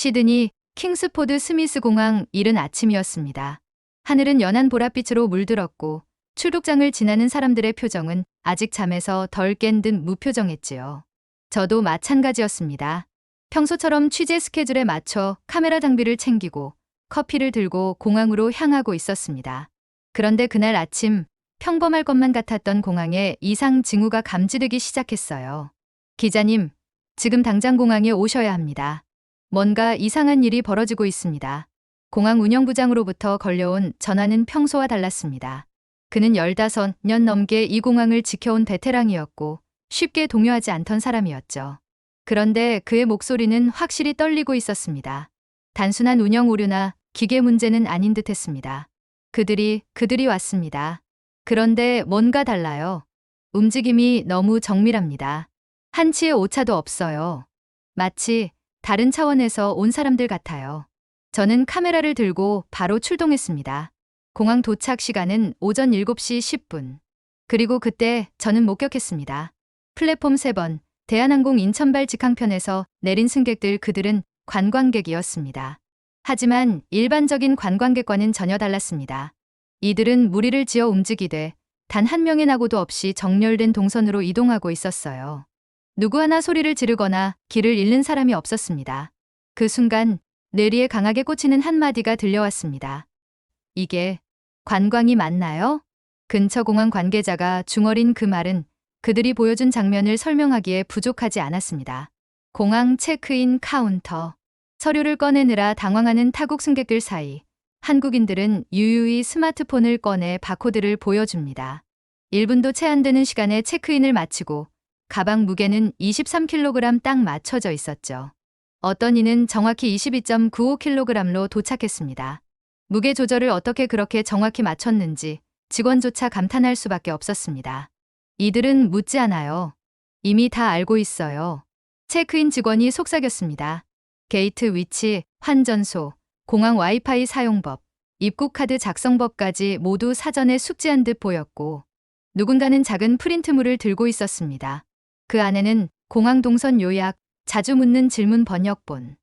시드니 킹스포드 스미스 공항 이른 아침이었습니다. 하늘은 연한 보랏빛으로 물들었고 출국장을 지나는 사람들의 표정은 아직 잠에서 덜 깬 듯 무표정했지요. 저도 마찬가지였습니다. 평소처럼 취재 스케줄에 맞춰 카메라 장비를 챙기고 커피를 들고 공항으로 향하고 있었습니다. 그런데 그날 아침 평범할 것만 같았던 공항에 이상 징후가 감지되기 시작했어요. 기자님, 지금 당장 공항에 오셔야 합니다. 뭔가 이상한 일이 벌어지고 있습니다. 공항 운영부장으로부터 걸려온 전화는 평소와 달랐습니다. 그는 15년 넘게 이 공항을 지켜온 베테랑이었고 쉽게 동요하지 않던 사람이었죠. 그런데 그의 목소리는 확실히 떨리고 있었습니다. 단순한 운영 오류나 기계 문제는 아닌 듯 했습니다. 그들이, 그들이 왔습니다. 그런데 뭔가 달라요. 움직임이 너무 정밀합니다. 한치의 오차도 없어요. 마치 다른 차원에서 온 사람들 같아요. 저는 카메라를 들고 바로 출동했습니다. 공항 도착 시간은 오전 7시 10분. 그리고 그때 저는 목격했습니다. 플랫폼 3번, 대한항공 인천발 직항편에서 내린 승객들 그들은 관광객이었습니다. 하지만 일반적인 관광객과는 전혀 달랐습니다. 이들은 무리를 지어 움직이되 단 한 명의 낙오도 없이 정렬된 동선으로 이동하고 있었어요. 누구 하나 소리를 지르거나 길을 잃는 사람이 없었습니다. 그 순간 뇌리에 강하게 꽂히는 한마디가 들려왔습니다. 이게 관광이 맞나요? 근처 공항 관계자가 중얼인 그 말은 그들이 보여준 장면을 설명하기에 부족하지 않았습니다. 공항 체크인 카운터. 서류를 꺼내느라 당황하는 타국 승객들 사이 한국인들은 유유히 스마트폰을 꺼내 바코드를 보여줍니다. 1분도 채 안 되는 시간에 체크인을 마치고 가방 무게는 23kg 딱 맞춰져 있었죠. 어떤 이는 정확히 22.95kg로 도착했습니다. 무게 조절을 어떻게 그렇게 정확히 맞췄는지 직원조차 감탄할 수밖에 없었습니다. 이들은 묻지 않아요. 이미 다 알고 있어요. 체크인 직원이 속삭였습니다. 게이트 위치, 환전소, 공항 와이파이 사용법, 입국 카드 작성법까지 모두 사전에 숙지한 듯 보였고 누군가는 작은 프린트물을 들고 있었습니다. 그 안에는 공항 동선 요약, 자주 묻는 질문 번역본,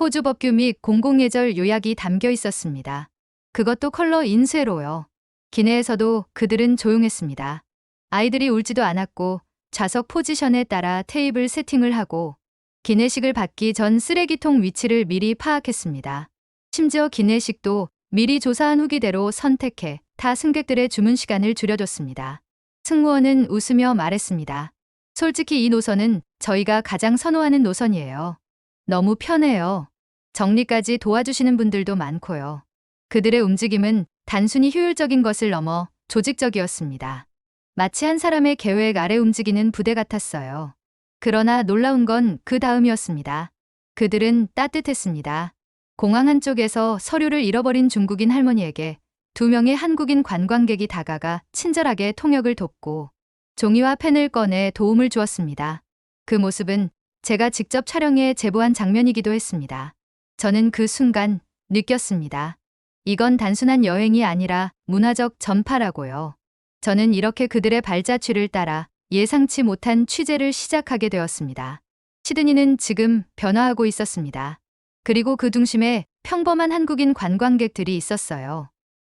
호주 법규 및 공공예절 요약이 담겨 있었습니다. 그것도 컬러 인쇄로요. 기내에서도 그들은 조용했습니다. 아이들이 울지도 않았고 좌석 포지션에 따라 테이블 세팅을 하고 기내식을 받기 전 쓰레기통 위치를 미리 파악했습니다. 심지어 기내식도 미리 조사한 후기대로 선택해 타 승객들의 주문 시간을 줄여줬습니다. 승무원은 웃으며 말했습니다. 솔직히 이 노선은 저희가 가장 선호하는 노선이에요. 너무 편해요. 정리까지 도와주시는 분들도 많고요. 그들의 움직임은 단순히 효율적인 것을 넘어 조직적이었습니다. 마치 한 사람의 계획 아래 움직이는 부대 같았어요. 그러나 놀라운 건 그 다음이었습니다. 그들은 따뜻했습니다. 공항 한쪽에서 서류를 잃어버린 중국인 할머니에게 두 명의 한국인 관광객이 다가가 친절하게 통역을 돕고 종이와 펜을 꺼내 도움을 주었습니다. 그 모습은 제가 직접 촬영해 제보한 장면이기도 했습니다. 저는 그 순간 느꼈습니다. 이건 단순한 여행이 아니라 문화적 전파라고요. 저는 이렇게 그들의 발자취를 따라 예상치 못한 취재를 시작하게 되었습니다. 시드니는 지금 변화하고 있었습니다. 그리고 그 중심에 평범한 한국인 관광객들이 있었어요.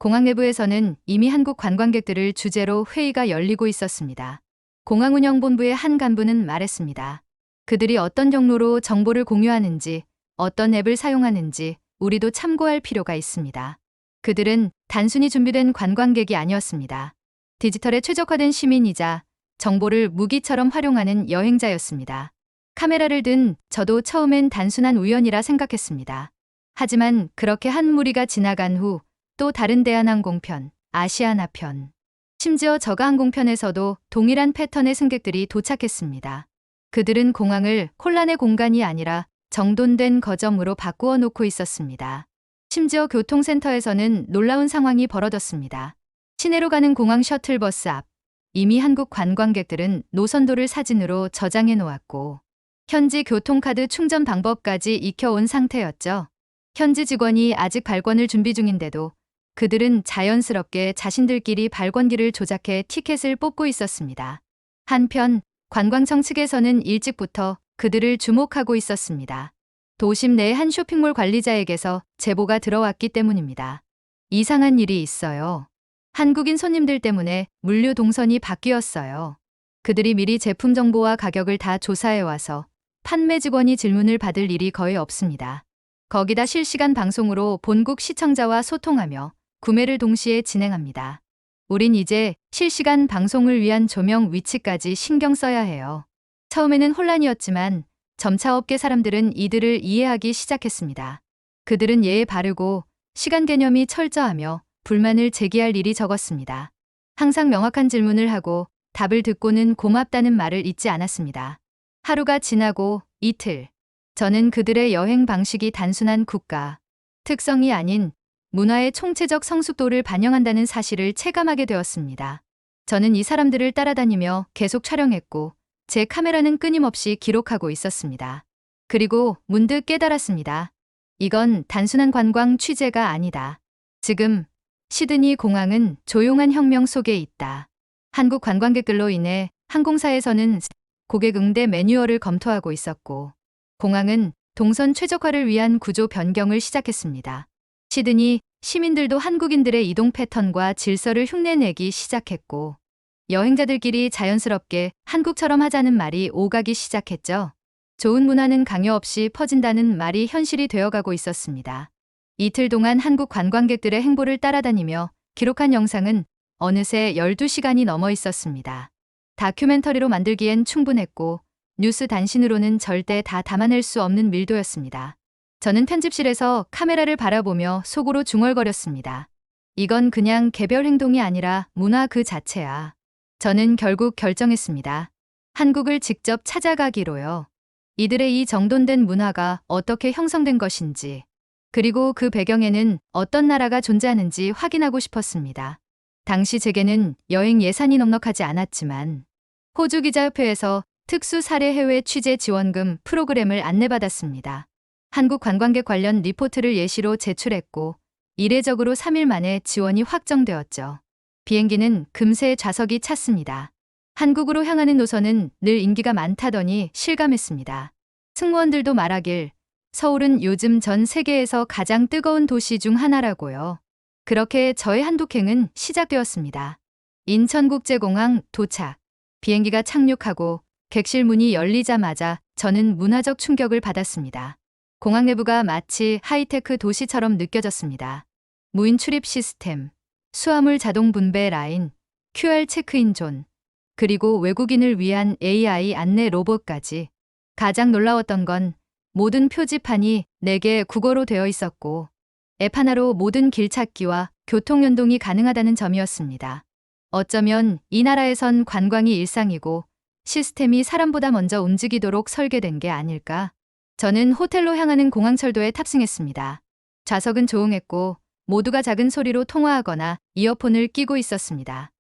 공항 내부에서는 이미 한국 관광객들을 주제로 회의가 열리고 있었습니다. 공항운영본부의 한 간부는 말했습니다. 그들이 어떤 경로로 정보를 공유하는지, 어떤 앱을 사용하는지 우리도 참고할 필요가 있습니다. 그들은 단순히 준비된 관광객이 아니었습니다. 디지털에 최적화된 시민이자 정보를 무기처럼 활용하는 여행자였습니다. 카메라를 든 저도 처음엔 단순한 우연이라 생각했습니다. 하지만 그렇게 한 무리가 지나간 후 또 다른 대한항공편, 아시아나편, 심지어 저가항공편에서도 동일한 패턴의 승객들이 도착했습니다. 그들은 공항을 혼란의 공간이 아니라 정돈된 거점으로 바꾸어 놓고 있었습니다. 심지어 교통센터에서는 놀라운 상황이 벌어졌습니다. 시내로 가는 공항 셔틀버스 앞, 이미 한국 관광객들은 노선도를 사진으로 저장해 놓았고, 현지 교통카드 충전 방법까지 익혀온 상태였죠. 현지 직원이 아직 발권을 준비 중인데도 그들은 자연스럽게 자신들끼리 발권기를 조작해 티켓을 뽑고 있었습니다. 한편 관광청 측에서는 일찍부터 그들을 주목하고 있었습니다. 도심 내 한 쇼핑몰 관리자에게서 제보가 들어왔기 때문입니다. 이상한 일이 있어요. 한국인 손님들 때문에 물류 동선이 바뀌었어요. 그들이 미리 제품 정보와 가격을 다 조사해 와서 판매 직원이 질문을 받을 일이 거의 없습니다. 거기다 실시간 방송으로 본국 시청자와 소통하며 구매를 동시에 진행합니다. 우린 이제 실시간 방송을 위한 조명 위치까지 신경 써야 해요. 처음에는 혼란이었지만 점차 업계 사람들은 이들을 이해하기 시작했습니다. 그들은 예에 바르고 시간 개념이 철저하며 불만을 제기할 일이 적었습니다. 항상 명확한 질문을 하고 답을 듣고는 고맙다는 말을 잊지 않았습니다. 하루가 지나고 이틀. 저는 그들의 여행 방식이 단순한 국가, 특성이 아닌 문화의 총체적 성숙도를 반영한다는 사실을 체감하게 되었습니다. 저는 이 사람들을 따라다니며 계속 촬영했고 제 카메라는 끊임없이 기록하고 있었습니다. 그리고 문득 깨달았습니다. 이건 단순한 관광 취재가 아니다. 지금 시드니 공항은 조용한 혁명 속에 있다. 한국 관광객들로 인해 항공사에서는 고객 응대 매뉴얼을 검토하고 있었고 공항은 동선 최적화를 위한 구조 변경을 시작했습니다. 시드니 시민들도 한국인들의 이동 패턴과 질서를 흉내내기 시작했고 여행자들끼리 자연스럽게 한국처럼 하자는 말이 오가기 시작했죠. 좋은 문화는 강요 없이 퍼진다는 말이 현실이 되어가고 있었습니다. 이틀 동안 한국 관광객들의 행보를 따라다니며 기록한 영상은 어느새 12시간이 넘어 있었습니다. 다큐멘터리로 만들기엔 충분했고 뉴스 단신으로는 절대 다 담아낼 수 없는 밀도였습니다. 저는 편집실에서 카메라를 바라보며 속으로 중얼거렸습니다. 이건 그냥 개별 행동이 아니라 문화 그 자체야. 저는 결국 결정했습니다. 한국을 직접 찾아가기로요. 이들의 이 정돈된 문화가 어떻게 형성된 것인지, 그리고 그 배경에는 어떤 나라가 존재하는지 확인하고 싶었습니다. 당시 제게는 여행 예산이 넉넉하지 않았지만, 호주 기자협회에서 특수 사례 해외 취재 지원금 프로그램을 안내받았습니다. 한국 관광객 관련 리포트를 예시로 제출했고, 이례적으로 3일 만에 지원이 확정되었죠. 비행기는 금세 좌석이 찼습니다. 한국으로 향하는 노선은 늘 인기가 많다더니 실감했습니다. 승무원들도 말하길 서울은 요즘 전 세계에서 가장 뜨거운 도시 중 하나라고요. 그렇게 저의 한국행은 시작되었습니다. 인천국제공항 도착. 비행기가 착륙하고 객실 문이 열리자마자 저는 문화적 충격을 받았습니다. 공항 내부가 마치 하이테크 도시처럼 느껴졌습니다. 무인 출입 시스템, 수화물 자동 분배 라인, QR 체크인 존, 그리고 외국인을 위한 AI 안내 로봇까지. 가장 놀라웠던 건 모든 표지판이 내게 국어로 되어 있었고 앱 하나로 모든 길 찾기와 교통 연동이 가능하다는 점이었습니다. 어쩌면 이 나라에선 관광이 일상이고 시스템이 사람보다 먼저 움직이도록 설계된 게 아닐까? 저는 호텔로 향하는 공항철도에 탑승했습니다. 좌석은 조용했고 모두가 작은 소리로 통화하거나 이어폰을 끼고 있었습니다.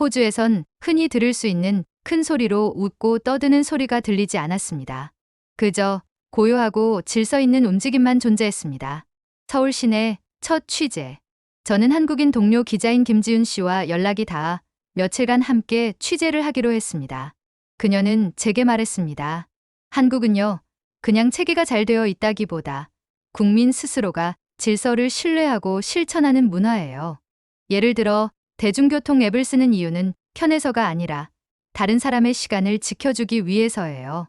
호주에선 흔히 들을 수 있는 큰 소리로 웃고 떠드는 소리가 들리지 않았습니다. 그저 고요하고 질서 있는 움직임만 존재했습니다. 서울 시내 첫 취재. 저는 한국인 동료 기자인 김지윤 씨와 연락이 닿아 며칠간 함께 취재를 하기로 했습니다. 그녀는 제게 말했습니다. 한국은요, 그냥 체계가 잘 되어 있다기보다 국민 스스로가 질서를 신뢰하고 실천하는 문화예요. 예를 들어 대중교통 앱을 쓰는 이유는 편해서가 아니라 다른 사람의 시간을 지켜주기 위해서예요.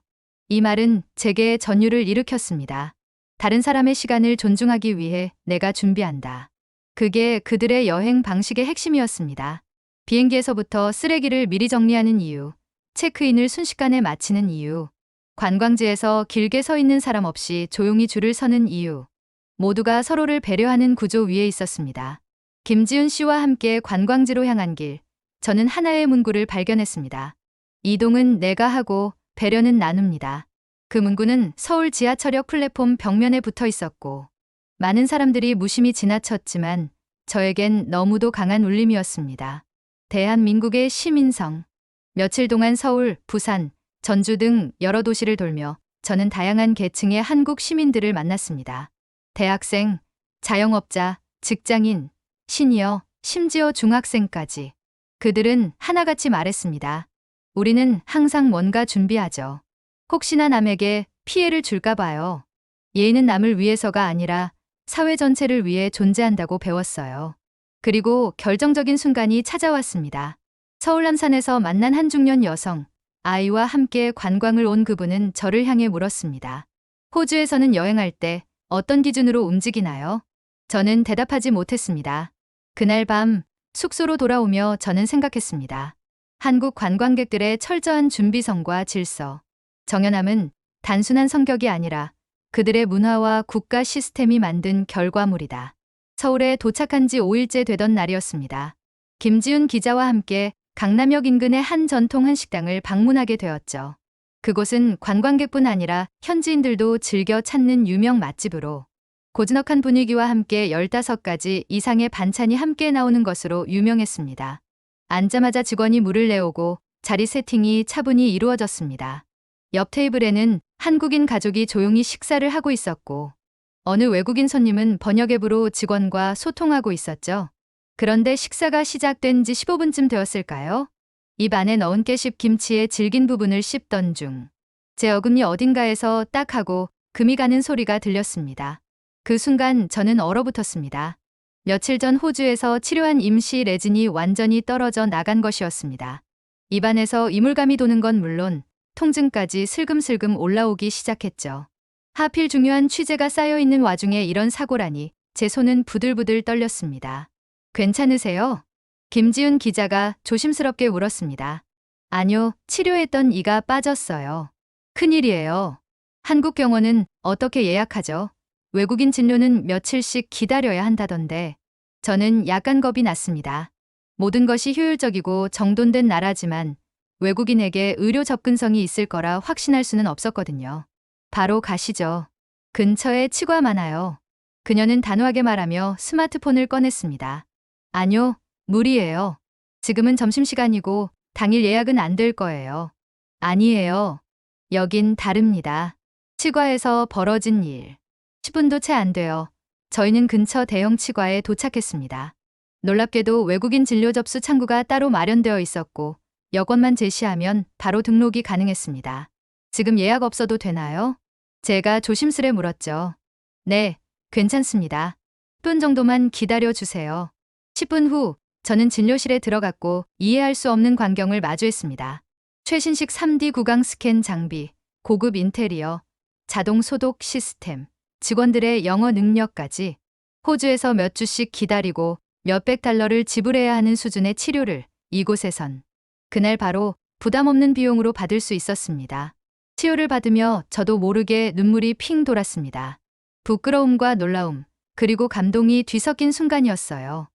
이 말은 제게 전율을 일으켰습니다. 다른 사람의 시간을 존중하기 위해 내가 준비한다. 그게 그들의 여행 방식의 핵심이었습니다. 비행기에서부터 쓰레기를 미리 정리하는 이유, 체크인을 순식간에 마치는 이유, 관광지에서 길게 서 있는 사람 없이 조용히 줄을 서는 이유, 모두가 서로를 배려하는 구조 위에 있었습니다. 김지훈 씨와 함께 관광지로 향한 길, 저는 하나의 문구를 발견했습니다. 이동은 내가 하고 배려는 나눕니다. 그 문구는 서울 지하철역 플랫폼 벽면에 붙어 있었고, 많은 사람들이 무심히 지나쳤지만 저에겐 너무도 강한 울림이었습니다. 대한민국의 시민성. 며칠 동안 서울, 부산, 전주 등 여러 도시를 돌며 저는 다양한 계층의 한국 시민들을 만났습니다. 대학생, 자영업자, 직장인, 시니어, 심지어 중학생까지. 그들은 하나같이 말했습니다. 우리는 항상 뭔가 준비하죠. 혹시나 남에게 피해를 줄까 봐요. 예의는 남을 위해서가 아니라 사회 전체를 위해 존재한다고 배웠어요. 그리고 결정적인 순간이 찾아왔습니다. 서울 남산에서 만난 한 중년 여성, 아이와 함께 관광을 온 그분은 저를 향해 물었습니다. 호주에서는 여행할 때 어떤 기준으로 움직이나요? 저는 대답하지 못했습니다. 그날 밤 숙소로 돌아오며 저는 생각했습니다. 한국 관광객들의 철저한 준비성과 질서, 정연함은 단순한 성격이 아니라 그들의 문화와 국가 시스템이 만든 결과물이다. 서울에 도착한 지 5일째 되던 날이었습니다. 김지훈 기자와 함께 강남역 인근의 한 전통 한식당을 방문하게 되었죠. 그곳은 관광객뿐 아니라 현지인들도 즐겨 찾는 유명 맛집으로 고즈넉한 분위기와 함께 15가지 이상의 반찬이 함께 나오는 것으로 유명했습니다. 앉자마자 직원이 물을 내오고 자리 세팅이 차분히 이루어졌습니다. 옆 테이블에는 한국인 가족이 조용히 식사를 하고 있었고 어느 외국인 손님은 번역 앱으로 직원과 소통하고 있었죠. 그런데 식사가 시작된 지 15분쯤 되었을까요? 입 안에 넣은 깨씹 김치의 질긴 부분을 씹던 중 제 어금니 어딘가에서 딱 하고 금이 가는 소리가 들렸습니다. 그 순간 저는 얼어붙었습니다. 며칠 전 호주에서 치료한 임시 레진이 완전히 떨어져 나간 것이었습니다. 입안에서 이물감이 도는 건 물론 통증까지 슬금슬금 올라오기 시작했죠. 하필 중요한 취재가 쌓여 있는 와중에 이런 사고라니 제 손은 부들부들 떨렸습니다. 괜찮으세요? 김지훈 기자가 조심스럽게 물었습니다. 아니요, 치료했던 이가 빠졌어요. 큰일이에요. 한국 병원은 어떻게 예약하죠? 외국인 진료는 며칠씩 기다려야 한다던데 저는 약간 겁이 났습니다. 모든 것이 효율적이고 정돈된 나라지만 외국인에게 의료 접근성이 있을 거라 확신할 수는 없었거든요. 바로 가시죠. 근처에 치과 많아요. 그녀는 단호하게 말하며 스마트폰을 꺼냈습니다. 아니요, 무리예요. 지금은 점심시간이고 당일 예약은 안 될 거예요. 아니에요. 여긴 다릅니다. 치과에서 벌어진 일. 10분도 채 안 돼요. 저희는 근처 대형 치과에 도착했습니다. 놀랍게도 외국인 진료 접수 창구가 따로 마련되어 있었고 여권만 제시하면 바로 등록이 가능했습니다. 지금 예약 없어도 되나요? 제가 조심스레 물었죠. 네, 괜찮습니다. 10분 정도만 기다려 주세요. 10분 후 저는 진료실에 들어갔고 이해할 수 없는 광경을 마주했습니다. 최신식 3D 구강 스캔 장비, 고급 인테리어, 자동 소독 시스템, 직원들의 영어 능력까지 호주에서 몇 주씩 기다리고 몇백 달러를 지불해야 하는 수준의 치료를 이곳에선 그날 바로 부담 없는 비용으로 받을 수 있었습니다. 치료를 받으며 저도 모르게 눈물이 핑 돌았습니다. 부끄러움과 놀라움, 그리고 감동이 뒤섞인 순간이었어요.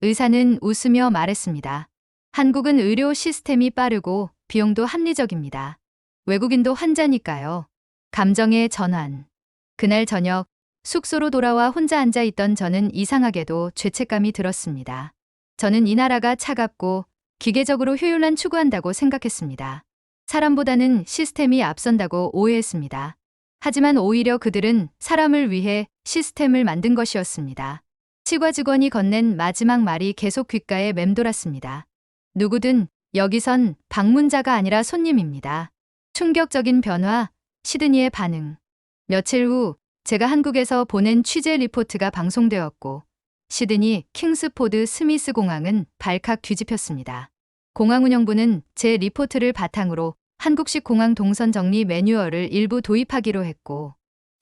의사는 웃으며 말했습니다. 한국은 의료 시스템이 빠르고 비용도 합리적입니다. 외국인도 환자니까요. 감정의 전환. 그날 저녁 숙소로 돌아와 혼자 앉아 있던 저는 이상하게도 죄책감이 들었습니다. 저는 이 나라가 차갑고 기계적으로 효율만 추구한다고 생각했습니다. 사람보다는 시스템이 앞선다고 오해했습니다. 하지만 오히려 그들은 사람을 위해 시스템을 만든 것이었습니다. 치과 직원이 건넨 마지막 말이 계속 귓가에 맴돌았습니다. 누구든 여기선 방문자가 아니라 손님입니다. 충격적인 변화, 시드니의 반응. 며칠 후 제가 한국에서 보낸 취재 리포트가 방송되었고 시드니 킹스포드 스미스 공항은 발칵 뒤집혔습니다. 공항 운영부는 제 리포트를 바탕으로 한국식 공항 동선 정리 매뉴얼을 일부 도입하기로 했고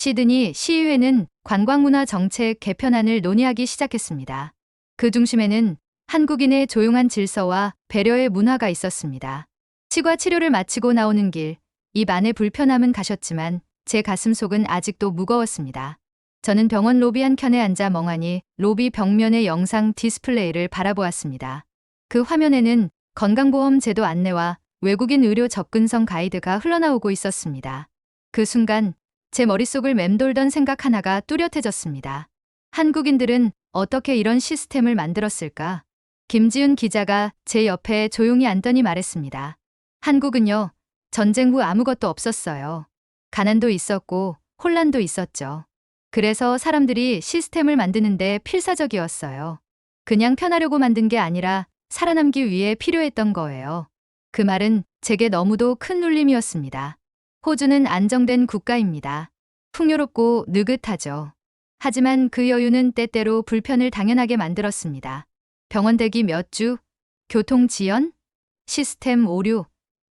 시드니 시의회는 관광문화 정책 개편안을 논의하기 시작했습니다. 그 중심에는 한국인의 조용한 질서와 배려의 문화가 있었습니다. 치과 치료를 마치고 나오는 길, 입 안에 불편함은 가셨지만 제 가슴 속은 아직도 무거웠습니다. 저는 병원 로비 한 켠에 앉아 멍하니 로비 벽면의 영상 디스플레이를 바라보았습니다. 그 화면에는 건강보험 제도 안내와 외국인 의료 접근성 가이드가 흘러나오고 있었습니다. 그 순간 제 머릿속을 맴돌던 생각 하나가 뚜렷해졌습니다. 한국인들은 어떻게 이런 시스템을 만들었을까? 김지훈 기자가 제 옆에 조용히 앉더니 말했습니다. 한국은요, 전쟁 후 아무것도 없었어요. 가난도 있었고 혼란도 있었죠. 그래서 사람들이 시스템을 만드는데 필사적이었어요. 그냥 편하려고 만든 게 아니라 살아남기 위해 필요했던 거예요. 그 말은 제게 너무도 큰 울림이었습니다. 호주는 안정된 국가입니다. 풍요롭고 느긋하죠. 하지만 그 여유는 때때로 불편을 당연하게 만들었습니다. 병원 대기 몇 주, 교통 지연, 시스템 오류,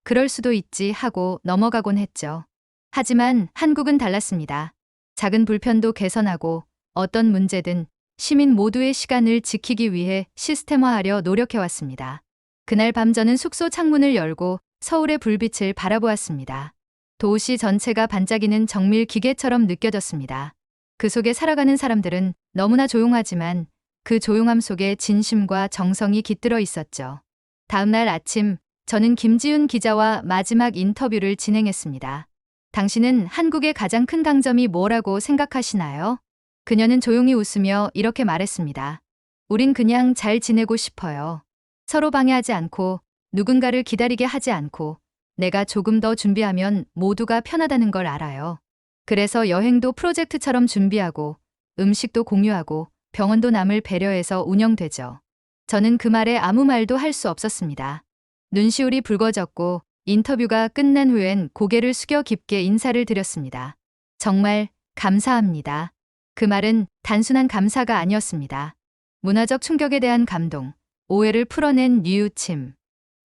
그럴 수도 있지 하고 넘어가곤 했죠. 하지만 한국은 달랐습니다. 작은 불편도 개선하고 어떤 문제든 시민 모두의 시간을 지키기 위해 시스템화하려 노력해왔습니다. 그날 밤 저는 숙소 창문을 열고 서울의 불빛을 바라보았습니다. 도시 전체가 반짝이는 정밀 기계처럼 느껴졌습니다. 그 속에 살아가는 사람들은 너무나 조용하지만 그 조용함 속에 진심과 정성이 깃들어 있었죠. 다음날 아침, 저는 김지훈 기자와 마지막 인터뷰를 진행했습니다. 당신은 한국의 가장 큰 강점이 뭐라고 생각하시나요? 그녀는 조용히 웃으며 이렇게 말했습니다. 우린 그냥 잘 지내고 싶어요. 서로 방해하지 않고 누군가를 기다리게 하지 않고 내가 조금 더 준비하면 모두가 편하다는 걸 알아요. 그래서 여행도 프로젝트처럼 준비하고 음식도 공유하고 병원도 남을 배려해서 운영되죠. 저는 그 말에 아무 말도 할 수 없었습니다. 눈시울이 붉어졌고 인터뷰가 끝난 후엔 고개를 숙여 깊게 인사를 드렸습니다. 정말 감사합니다. 그 말은 단순한 감사가 아니었습니다. 문화적 충격에 대한 감동, 오해를 풀어낸 뉘우침,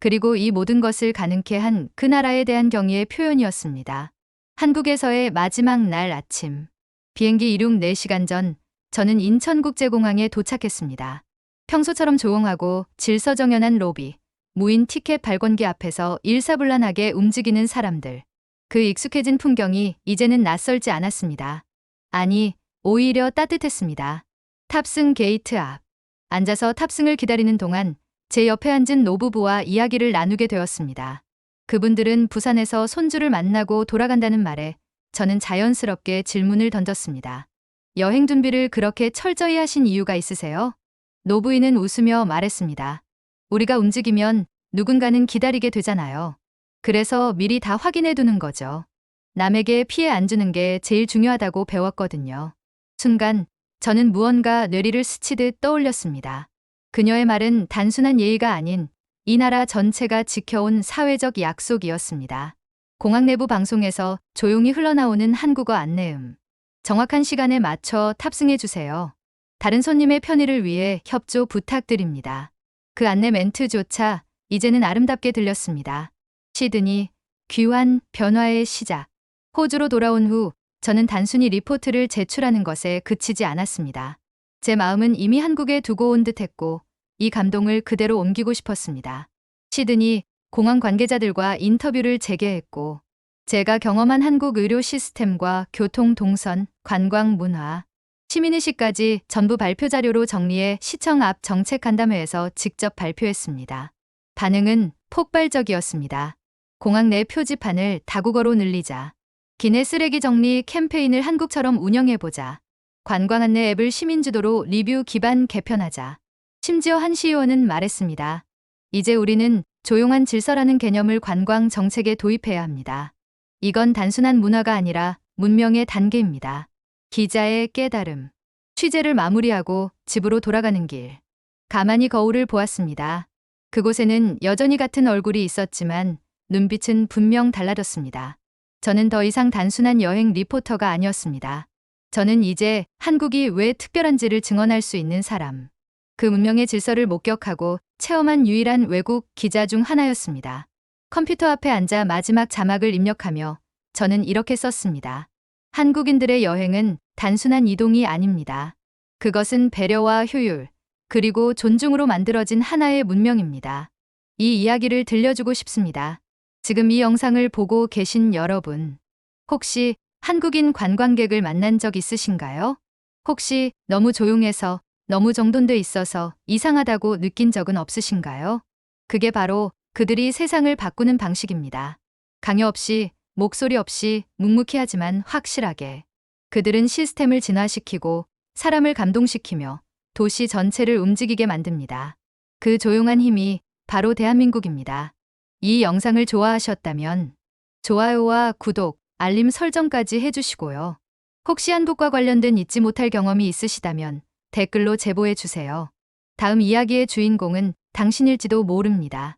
그리고 이 모든 것을 가능케 한 그 나라에 대한 경의의 표현이었습니다. 한국에서의 마지막 날 아침. 비행기 이륙 4시간 전, 저는 인천국제공항에 도착했습니다. 평소처럼 조용하고 질서정연한 로비, 무인 티켓 발권기 앞에서 일사불란하게 움직이는 사람들. 그 익숙해진 풍경이 이제는 낯설지 않았습니다. 아니, 오히려 따뜻했습니다. 탑승 게이트 앞. 앉아서 탑승을 기다리는 동안 제 옆에 앉은 노부부와 이야기를 나누게 되었습니다. 그분들은 부산에서 손주를 만나고 돌아간다는 말에 저는 자연스럽게 질문을 던졌습니다. 여행 준비를 그렇게 철저히 하신 이유가 있으세요? 노부인은 웃으며 말했습니다. 우리가 움직이면 누군가는 기다리게 되잖아요. 그래서 미리 다 확인해 두는 거죠. 남에게 피해 안 주는 게 제일 중요하다고 배웠거든요. 순간 저는 무언가 뇌리를 스치듯 떠올렸습니다. 그녀의 말은 단순한 예의가 아닌 이 나라 전체가 지켜온 사회적 약속이었습니다. 공항 내부 방송에서 조용히 흘러나오는 한국어 안내음. 정확한 시간에 맞춰 탑승해 주세요. 다른 손님의 편의를 위해 협조 부탁드립니다. 그 안내 멘트조차 이제는 아름답게 들렸습니다. 시드니, 귀환, 변화의 시작. 호주로 돌아온 후 저는 단순히 리포트를 제출하는 것에 그치지 않았습니다. 제 마음은 이미 한국에 두고 온 듯 했고 이 감동을 그대로 옮기고 싶었습니다. 시드니 공항 관계자들과 인터뷰를 재개했고 제가 경험한 한국 의료 시스템과 교통 동선, 관광 문화, 시민의식까지 전부 발표 자료로 정리해 시청 앞 정책 간담회에서 직접 발표했습니다. 반응은 폭발적이었습니다. 공항 내 표지판을 다국어로 늘리자. 기내 쓰레기 정리 캠페인을 한국처럼 운영해보자. 관광 안내 앱을 시민주도로 리뷰 기반 개편하자. 심지어 한 시의원은 말했습니다. 이제 우리는 조용한 질서라는 개념을 관광 정책에 도입해야 합니다. 이건 단순한 문화가 아니라 문명의 단계입니다. 기자의 깨달음. 취재를 마무리하고 집으로 돌아가는 길. 가만히 거울을 보았습니다. 그곳에는 여전히 같은 얼굴이 있었지만 눈빛은 분명 달라졌습니다. 저는 더 이상 단순한 여행 리포터가 아니었습니다. 저는 이제 한국이 왜 특별한지를 증언할 수 있는 사람. 그 문명의 질서를 목격하고 체험한 유일한 외국 기자 중 하나였습니다. 컴퓨터 앞에 앉아 마지막 자막을 입력하며 저는 이렇게 썼습니다. 한국인들의 여행은 단순한 이동이 아닙니다. 그것은 배려와 효율, 그리고 존중으로 만들어진 하나의 문명입니다. 이 이야기를 들려주고 싶습니다. 지금 이 영상을 보고 계신 여러분, 혹시 한국인 관광객을 만난 적 있으신가요? 혹시 너무 조용해서 너무 정돈돼 있어서 이상하다고 느낀 적은 없으신가요? 그게 바로 그들이 세상을 바꾸는 방식입니다. 강요 없이, 목소리 없이 묵묵히 하지만 확실하게. 그들은 시스템을 진화시키고 사람을 감동시키며 도시 전체를 움직이게 만듭니다. 그 조용한 힘이 바로 대한민국입니다. 이 영상을 좋아하셨다면 좋아요와 구독, 알림 설정까지 해주시고요. 혹시 한국과 관련된 잊지 못할 경험이 있으시다면 댓글로 제보해 주세요. 다음 이야기의 주인공은 당신일지도 모릅니다.